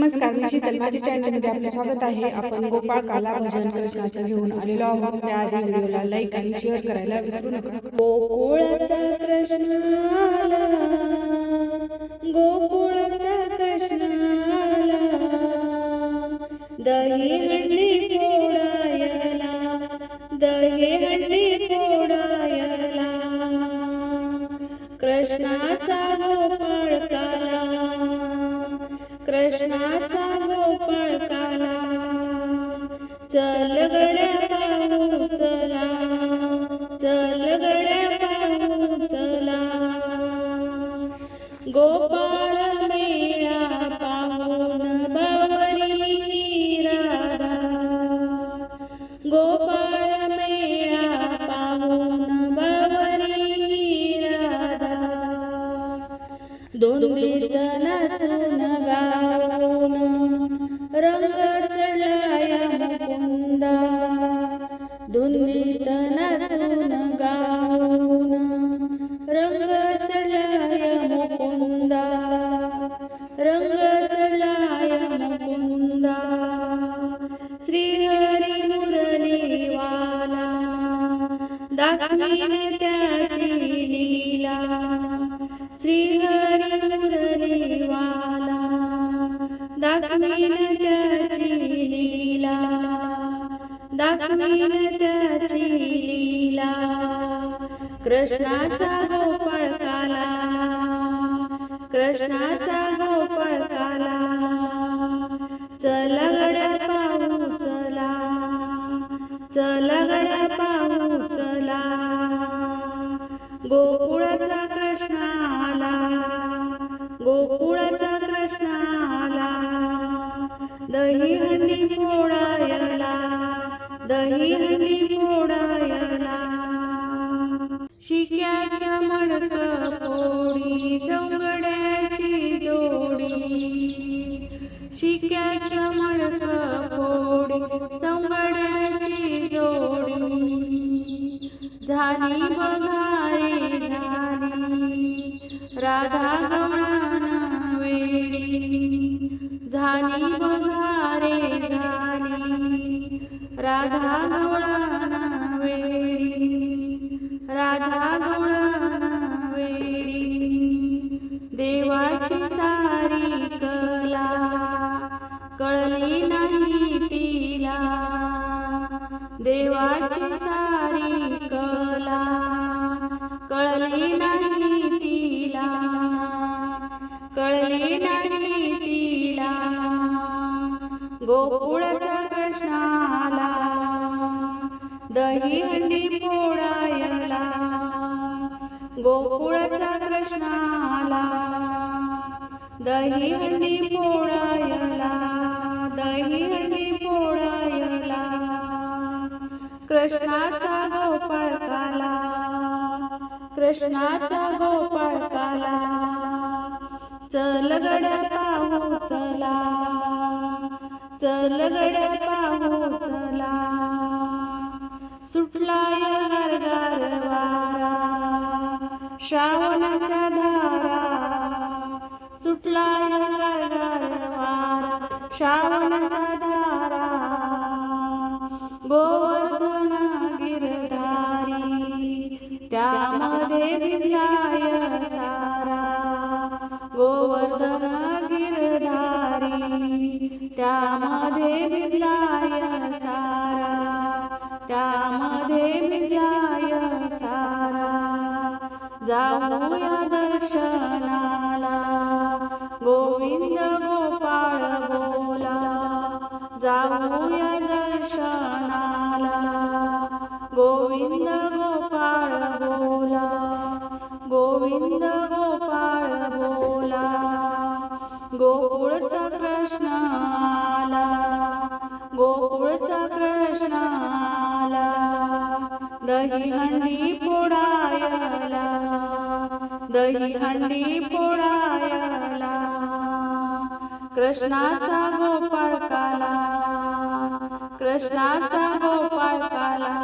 नमस्कार मी शीतल माझ्या चॅनलमध्ये आपले स्वागत आहे. आपण गोपाळ काला भजन कृष्णाचं घेऊन आलेलो आहोत. त्याआधी व्हिडिओला लाईक आणि शेअर करायला विसरू नका. गोकुळाचा कृष्ण गोकुळाचा कृष्ण दही हंडी फोडायला दही हंडी फोडायला कृष्णाचा गोपाळ काला कृष्णाचा गोपाळ काला. चल गड्या पाहू चला. दोंडीत नाचून गाऊन रंग चढलाय मुकुंदा. रंग चढलाय मुकुंदा. श्री हरी मुरलीवाला दाखवीन त्याची लीला. श्री हरी मुरलीवाला दाखवीन दाखवीन त्याची लीला कृष्णाचा गोपाळ काला कृष्णाचा गोपाळ काला चला गड्या पाहू चला चला गड्या पाहू चला गोकुळाचा कृष्ण आला गोकुळाचा कृष्ण आला दही हंडी फोडायला दही हंडी फोडायला. शिक्याचा मडक फोडी सौगड्याची जोडी. शिक्याचा मडक फोडी सौगड्याची जोडी. झाली बघारे झाली. राधा गवळाना वेळी झाली बघारे झाली. राधा गवळण वेळी राधा गवळण वेळी देवाची सारी कला कळली नाही तिला देवाची दही हंडी फोडायला गोकुळाचा कृष्ण आला दही हंडी फोडायला दही हंडी फोडायला कृष्णाचा गोपाळ काला कृष्णाचा गोपाळ काला चल गड्या पाहू चला चल गड्या पाहू चला. सुटलाय गारगार वारा श्रावणाच्या धारा. सुटलाय गारगार वारा श्रावणाच्या धारा. गोवर्धन गिरधारी त्यामध्ये भिजलाय सारा. गोवर्धन गिरधारी त्यामध्ये भिजलाय त्यामध्ये भिजलाय सारा. जाऊया दर्शनाला. गोविंद गोपाळ बोला. जाऊया दर्शनाला. गोविंद गोपाळ बोला. गोविंद गोपाळ बोला. गोकुळचा कृष्ण आला गोकुळचा कृष्ण आला दही हंडी फोडायला. दही हंडी फोडायला. कृष्णाचा गोपाळ काला. कृष्णाचा गोपाळ काला.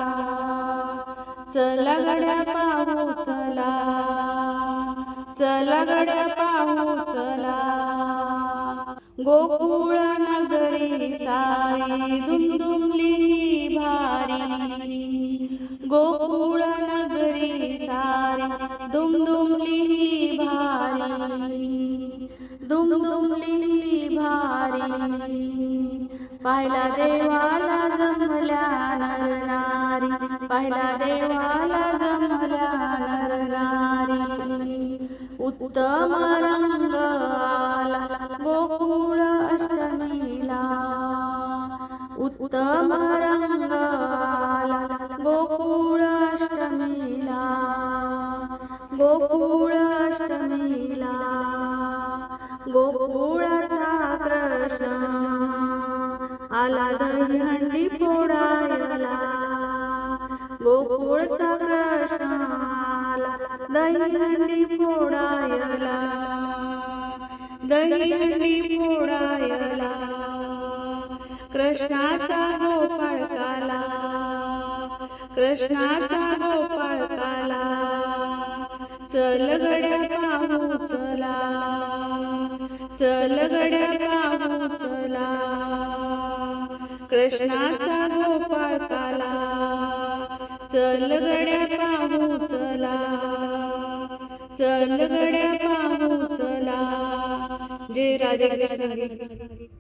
चला गड्या पाहू चला. चला गड्या पाहू चला. गोकुळ नगरी साई दुमदुमली भारी. गोकुळ नगरी सारी दुमदुमली भारी दुमदुमली भारी. पाहिला देवाला जमल्या नर नारी पाहिला देवाला जमल्या नर नारी. उत्तम रंग आला गोकुळ अष्टमीला उत्तम रंग गोकुळाष्टमीला गोकुळाष्टमीला गोकुळाचा कृष्ण आला दही हंडी फोडायला गोकुळचा कृष्ण आला दही हंडी फोडायला दही हंडी फोडायला कृष्णाचा गोपाळ काला. कृष्णाचा गोपाळ काला चल गड्या पाहू चला चल गड्या पाहू चला. कृष्णाचा गोपाळ काला चल गड्या पाहू चला चल गड्या पाहू चला. जय राधे कृष्ण.